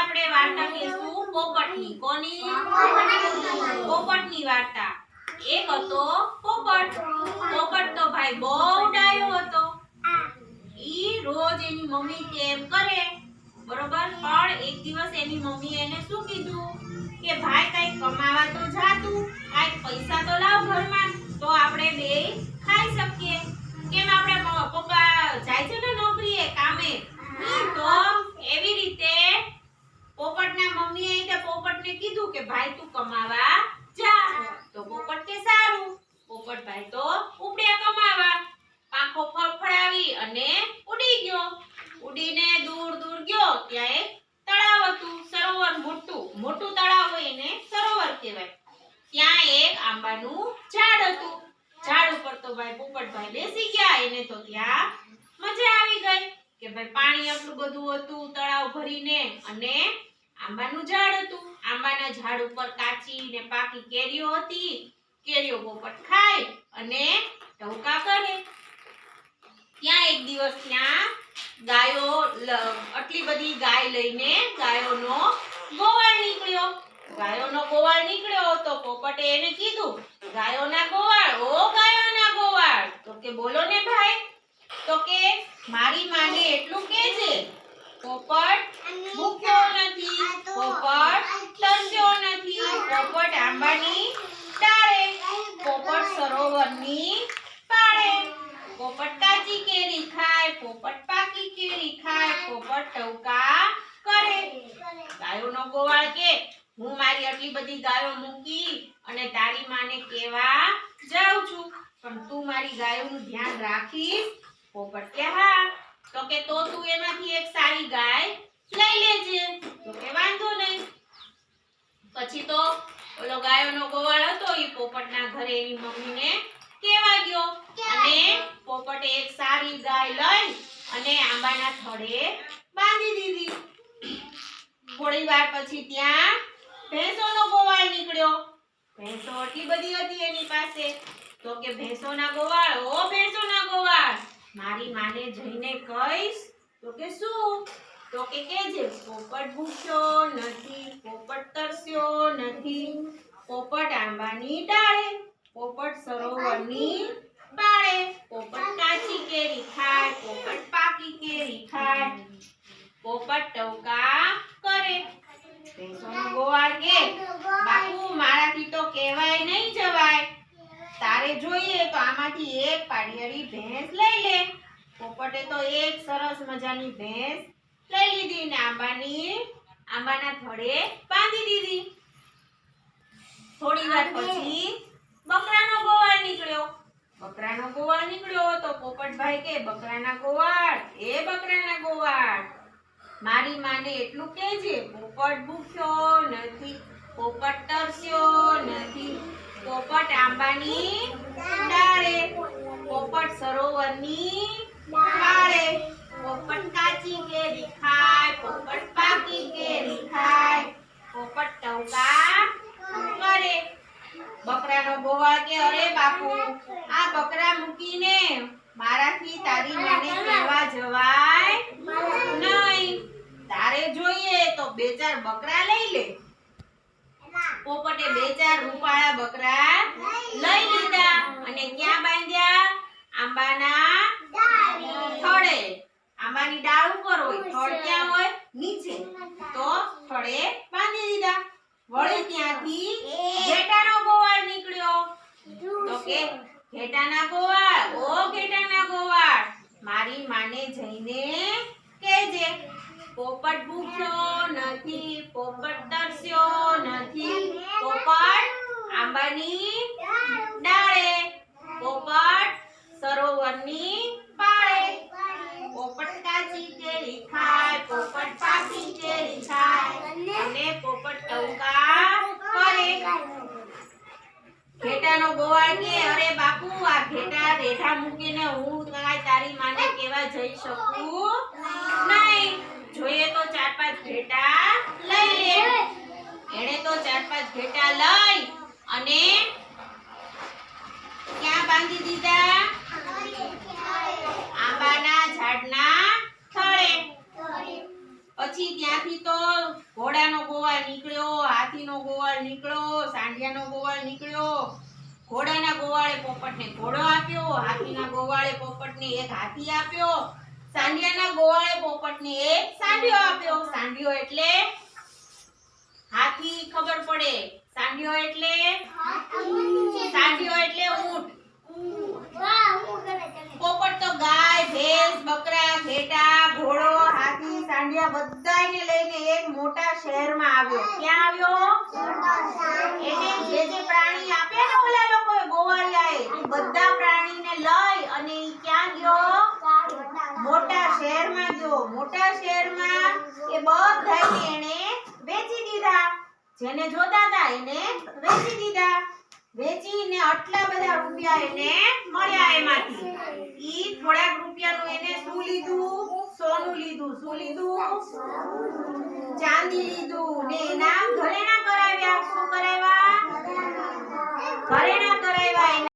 આપણે વાર્તા કહીશું, પોપટની કોની? પોપટની વાર્તા. એક હતો પોપટ. પોપટ તો ભાઈ બહુ ડાયો હતો. ઈ રોજ એની મમ્મી કેમ કરે? બરોબર? પણ એક દિવસ એની મમ્મી એને શું કીધું? કે ભાઈ, કઈ કમાવા તો જા તું કઈ પૈસા તો લાવ ઘરમાં તો આપણે બે ખાઈ શકીએ કેમ આપણે મ- પપ્પા જાય છે ને નોકરીએ કામે તો એવી રીતે પોપટના મમ્મીએ તે પોપટને કીધું કે ભાઈ તું કમાવા જા. તો પોપટ કે સારું. પોપટભાઈ તો ઉપડ્યા કમાવા. પાંખો ફફડાવી અને ઉડી ગયો. ઉડીને દૂર દૂર ગયો ત્યાં એક તળાવ હતું, સરોવર મોટું. મોટું તળાવ હોય એને સરોવર કહેવાય. ત્યાં એક આંબાનું ઝાડ હતું. ઝાડ ઉપર તો ભાઈ પોપટભાઈ બેસી ગયા. એને તો ત્યાં મજા આવી ગઈ કે ભાઈ પાણી આટલું બધું હતું, તળાવ ભરીને અને આંબાનું ઝાડ હતું. આંબાના ઝાડ ઉપર કાચી ને પાકી કેરીઓ હતી, કેરીઓ પોપટ ખાય અને ટહુકા કરે. ત્યાં એક દિવસ ત્યાં ગાયો આટલી બધી ગાય લઈને ગાયોનો ગોવાળ નીકળ્યો. ગાયોનો ગોવાળ નીકળ્યો તો પોપટે એને કીધું, ગાયોના ગોવાળ, ઓ ગાયોના ગોવાળ. તો કે, બોલો ને ભાઈ. તો કે, મારી માને એટલું કહેજે પોપટ ભૂખ્યો નથી પોપટ તરસ્યો નથી પોપટ આંબાની ડાળે પોપટ પોપટ કે, હું ગાયો તું કે તો તો એમાંથી એક સારી ગાય લઈ લેજે. તો કે વાંધો નહીં. પછી તો ઓલો ગાયોનો ગોવાળ હતો એ પોપટના ઘરે એની મમ્મીને ગયો અને પોપટે એક સારી ગાય લઈ અને આંબાના થડે બાંધી દીધી. થોડી વાર પછી ત્યાં ભેંસોનો ગોવાળ નીકળ્યો. ભેંસો એટલી બધી હતી એની પાસે. તો કે ભેંસોના ગોવાળ? ઓ ભેંસોના ગોવાળ! મારી માને જઈને કહીશ. તો કે શું? તો કે કેજે પોપટ ભૂખ્યો નથી પોપટ તરસ્યો નથી પોપટ આંબાની ડાળે. પોપટ સરોવરની પાળે પોપટ કાચી કેરી ખાય પોપટ પાકી કેરી ખાય પોપટ ટવકા કરે. ભેંસોનો ગોવાળ કે બાપુ મારાથી તો કહેવાય નહીં જવાય. તારે જોઈએ તો આમાંથી એક પાડિયાળી ભેંસ લઈ લે. પોપટે તો એક સરસ મજાની ભેંસ લઈ લીધી ને આંબાની આંબાના થડે બાંધી દીધી. થોડી વાર પછી બકરાનો ગોવાળ નીકળ્યો ગોવાળ નીકળ્યો તો પોપટભાઈ કે, બકરાના ગોવાળ, એ બકરાના ગોવાળ. મારી માને એટલું કહેજે પોપટ ભૂખ્યો નથી, પોપટ તરસ્યો નથી, પોપટ આંબાની ડાળે, પોપટ સરોવરની પાળે પોપટ કાચી કેરી ખાય પોપટ પાકી કેરી ખાય પોપટ ટવકા કરે બકરાનો ગોવાળ કે અરે બાપુ આ બકરા મૂકીને મારાથી તારી મને કહેવા જવાય નહીં. તારે જોઈએ તો બે ચાર બકરા લઈ લે. પોપટે બે ચાર રૂપાળા બકરા લઈ લીધા અને ક્યાં બાંધ્યા? આંબાના થડે. આંબાની ડાળ ઉપર હોય થડ ક્યાં હોય? નીચે. તો થડે બાંધી દીધા વળી ત્યાંથી ઘેટાનો ગોવાળ નીકળ્યો તો કે ઘેટાના ગોવાળ ઓ ઘેટાના ગોવાળ મારી માને જઈને કહેજે પોપટ ભૂખ્યો નથી, પોપટ તરસ્યો નથી. પોપટ આંબાની ડાળે, પોપટ સરોવરની પાળે. પોપટ કાચી કેરી ખાય, પોપટ પાકી કેરી ખાય. અને પોપટ ટવકા કરે. ઘેટાનો ગોવાળ કે, અરે બાપુ, આ ઘેટા રેઠા મૂકીને હું તારી માને કેવા જઈ શકું? નહીં. જોઈએ તો ચાર પાંચ ઘેટા લઈ લે. એણે તો ચાર પાંચ ઘેટા લઈ અને ક્યાં બાંધી દીધા? આંબાના ઝાડના થળે. પછી ત્યાંથી તો ઘોડાનો ગોવાળ નીકળ્યો, હાથીનો ગોવાળ નીકળ્યો, સાંઢિયાનો ગોવાળ નીકળ્યો. ઘોડાના ગોવાળે પોપટને ઘોડો આપ્યો, હાથીના ગોવાળે પોપટને એક હાથી આપ્યો. સાંઢિયાના ગોવાળે પોપટને એક સાંડિયો આપ્યો. સાંડિયો એટલે હાથી ખબર પડે. સાંડિયો એટલે સાંડિયો એટલે ઊંટ. પોપટ તો ગાય ભેંસ બકરા ઘેટા ઘોડો હાથી સાંડિયા બધાને લઈને એક મોટા શહેરમાં આવ્યો. ક્યાં આવ્યો? એને જે જે પ્રાણી આપ્યા ને ઓલા લોકોએ ગોવાળિયાએ બધા પ્રાણીને લઈ અને ઈ ક્યાં ગયો મોટા શહેરમાં જો, મોટા શહેરમાં એ બધાને એને વેચી દીધા. જેને જોતા હતા એને વેચી દીધા. વેચીને આટલા બધા રૂપિયા એને મળ્યા એમાંથી. ઈ થોડાક રૂપિયાનું એને શું લીધું? સોનું લીધું. શું લીધું? ચાંદી લીધું. ને એના ઘરેણા કરાવ્યા. શું કરાવ્યા? ઘરેણા